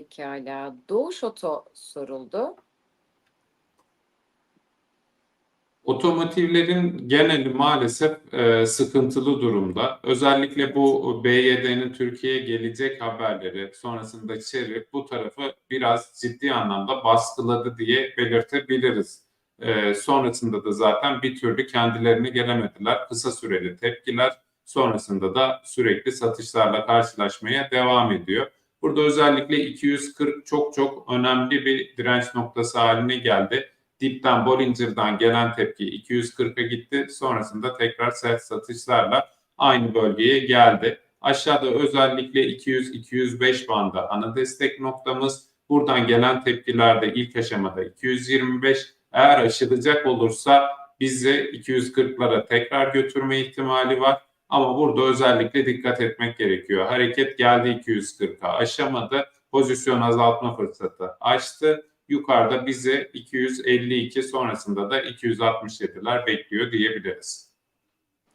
Pekala. Doğuş Oto soruldu. Otomotivlerin geneli maalesef e, sıkıntılı durumda. Özellikle bu BYD'nin Türkiye'ye gelecek haberleri sonrasında Chery bu tarafı biraz ciddi anlamda baskıladı diye belirtebiliriz. E, sonrasında da zaten bir türlü kendilerine gelemediler. Kısa süreli tepkiler sonrasında da sürekli satışlarla karşılaşmaya devam ediyor. Burada özellikle 240 çok çok önemli bir direnç noktası haline geldi dipten Bollinger'dan gelen tepki 240'a gitti. Sonrasında tekrar sert satışlarla aynı bölgeye geldi. Aşağıda özellikle 200-205 bandı ana destek noktamız. Buradan gelen tepkilerde ilk aşamada 225 eğer aşılacak olursa bizi 240'lara tekrar götürme ihtimali var. Ama burada özellikle dikkat etmek gerekiyor. Hareket geldi 240'a aşamadı. Pozisyon azaltma fırsatı açtı yukarıda bizi 252 sonrasında da 267'ler bekliyor diyebiliriz.